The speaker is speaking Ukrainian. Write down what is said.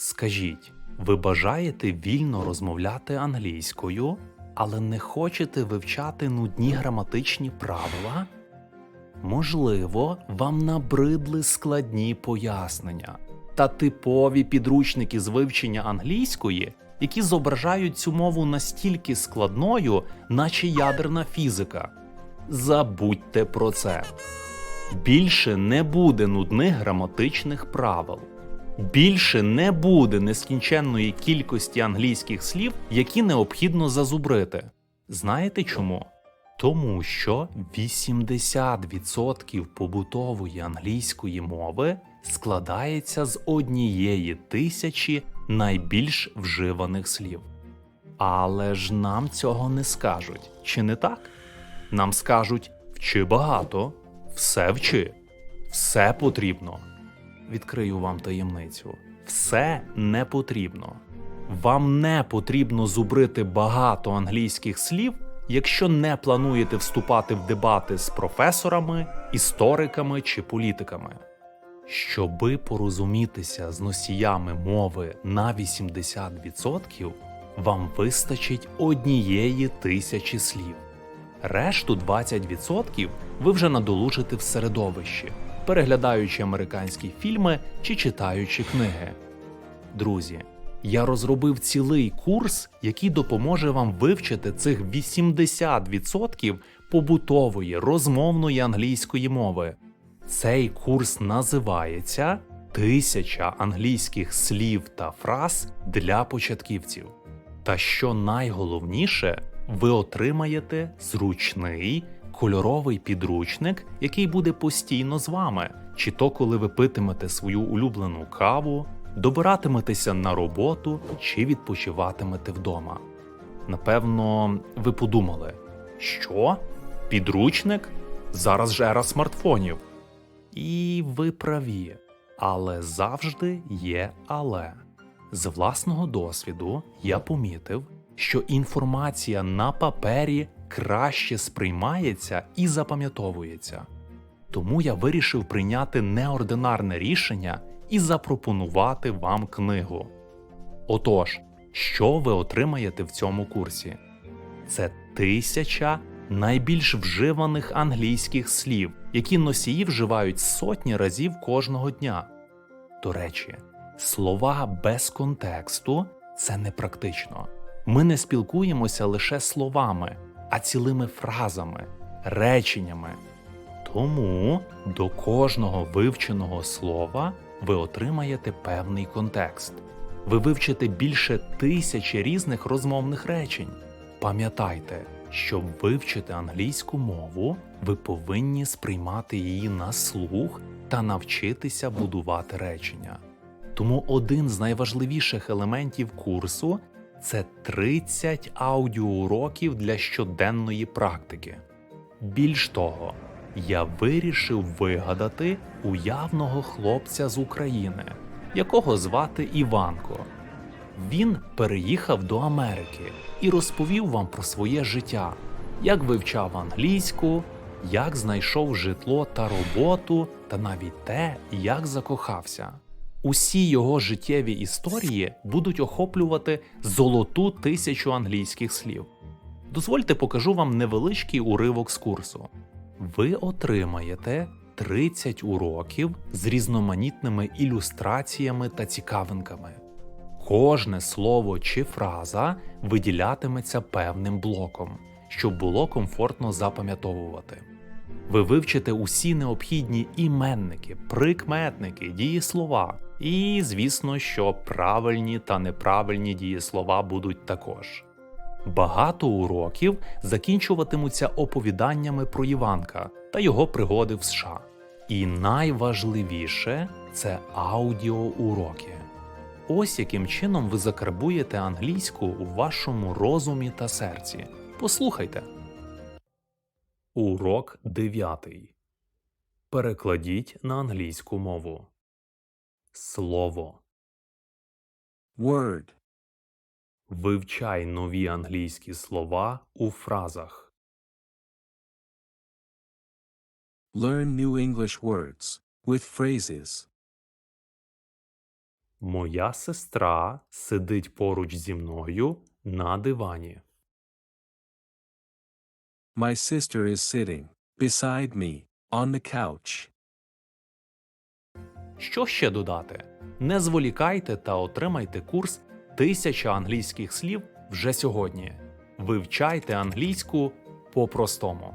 Скажіть, ви бажаєте вільно розмовляти англійською, але не хочете вивчати нудні граматичні правила? Можливо, вам набридли складні пояснення та типові підручники з вивчення англійської, які зображають цю мову настільки складною, наче ядерна фізика. Забудьте про це. Більше не буде нудних граматичних правил. Більше не буде нескінченної кількості англійських слів, які необхідно зазубрити. Знаєте чому? Тому що 80% побутової англійської мови складається з однієї тисячі найбільш вживаних слів. Але ж нам цього не скажуть, чи не так? Нам скажуть вчи багато, все вчи, все потрібно. Відкрию вам таємницю. Все не потрібно. Вам не потрібно зубрити багато англійських слів, якщо не плануєте вступати в дебати з професорами, істориками чи політиками. Щоби порозумітися з носіями мови на 80%, вам вистачить однієї тисячі слів. Решту 20% ви вже надолужите в середовищі, переглядаючи американські фільми чи читаючи книги. Друзі, я розробив цілий курс, який допоможе вам вивчити цих 80% побутової розмовної англійської мови. Цей курс називається Тисяча англійських слів та фраз для початківців. Та що найголовніше, ви отримаєте зручний кольоровий підручник, який буде постійно з вами, чи то коли ви питимете свою улюблену каву, добиратиметеся на роботу чи відпочиватимете вдома. Напевно, ви подумали, що? Підручник? Зараз же ера смартфонів. І ви праві, але завжди є але. З власного досвіду я помітив, що інформація на папері краще сприймається і запам'ятовується. Тому я вирішив прийняти неординарне рішення і запропонувати вам книгу. Отож, що ви отримаєте в цьому курсі? Це тисяча найбільш вживаних англійських слів, які носії вживають сотні разів кожного дня. До речі, слова без контексту це непрактично. Ми не спілкуємося лише словами, а цілими фразами, реченнями. Тому до кожного вивченого слова ви отримаєте певний контекст. Ви вивчите більше тисячі різних розмовних речень. Пам'ятайте, щоб вивчити англійську мову, ви повинні сприймати її на слух та навчитися будувати речення. Тому один з найважливіших елементів курсу це 30 аудіоуроків для щоденної практики. Більш того, я вирішив вигадати уявного хлопця з України, якого звати Іванко. Він переїхав до Америки і розповів вам про своє життя, як вивчав англійську, як знайшов житло та роботу, та навіть те, як закохався. Усі його життєві історії будуть охоплювати золоту тисячу англійських слів. Дозвольте покажу вам невеличкий уривок з курсу. Ви отримаєте 30 уроків з різноманітними ілюстраціями та цікавинками. Кожне слово чи фраза виділятиметься певним блоком, щоб було комфортно запам'ятовувати. Ви вивчите усі необхідні іменники, прикметники, дієслова, і, звісно, що правильні та неправильні дієслова будуть також. Багато уроків закінчуватимуться оповіданнями про Іванка та його пригоди в США. І найважливіше це аудіоуроки. Ось яким чином ви закарбуєте англійську у вашому розумі та серці. Послухайте. Урок 9. Перекладіть на англійську мову. Слово. Word. Вивчай нові англійські слова у фразах. Learn new English words with phrases. Моя сестра сидить поруч зі мною на дивані. My sister is sitting beside me on the couch. Що ще додати? Не зволікайте та отримайте курс Тисяча англійських слів вже сьогодні. Вивчайте англійську по-простому.